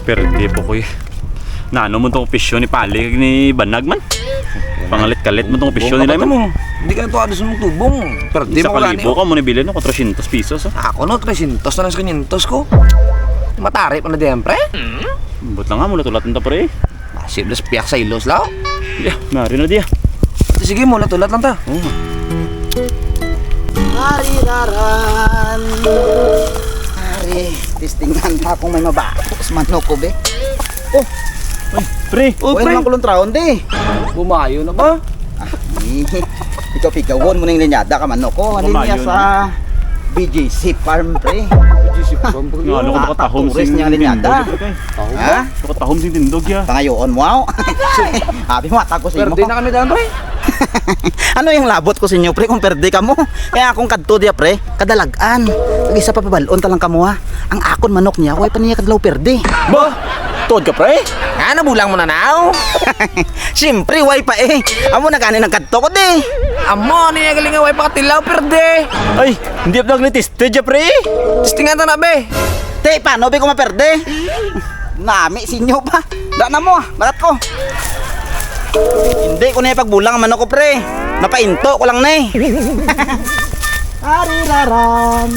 Ush, pero di po ko eh. Naano mo tong pisyo ni Pali ni Banag man. Pangalit-kalit mo tong pisyo nila man. mo. Hindi ka natuwa doon mong tubong. Pero di mo wala kalibo ka mo nabili no 400 pesos. Oh. Ako no, 300 na lang sa 500 ko. Matari pa na din, pre. But lang nga mula tulat nito pre. Siblas piyak sa ilos lao. Yeah, mari na dia. Sige mo, tulat lang ta. Oh. Hariraran. Hari, tistingan na akong may mabakos manok ko be. Pre, Oh, pre. kulong traon di. Bumayo na ba? Ni, ikaw pigawon mo ning linyada ka manok ko. Alin niya Kumayo sa BJC Farm pre. nga ano ko nakatahom Tourist niya linyada. Ha? Nakatahom sing tindog ya. Pangayoon mo. aw. Habi mo atako sa imo. di na kami daan, pre. ano yung labot ko sa inyo pre kung perde ka mo? Kaya akong kadto dia pre, kadalagan. Kag isa pa pabalon ta lang kamo ha. Ang akon manok niya, way pa niya kadlaw perde. Ba, tuod ka pre. Ano, bulang mo na now? Siyempre, way pa eh. Amo na kanin ng kadto ko di. Amo, niya galing nga, way pa katilaw, perde. Ay, hindi pa naglitiste ya pre. Testingan ta na, be. Te, paano ba ko maperde? Nami, sinyo pa. Da na mo, ah. balat ko. Hindi ko na ipagbulang ang manok ko, pre. Napainto ko lang na eh. Hariraran.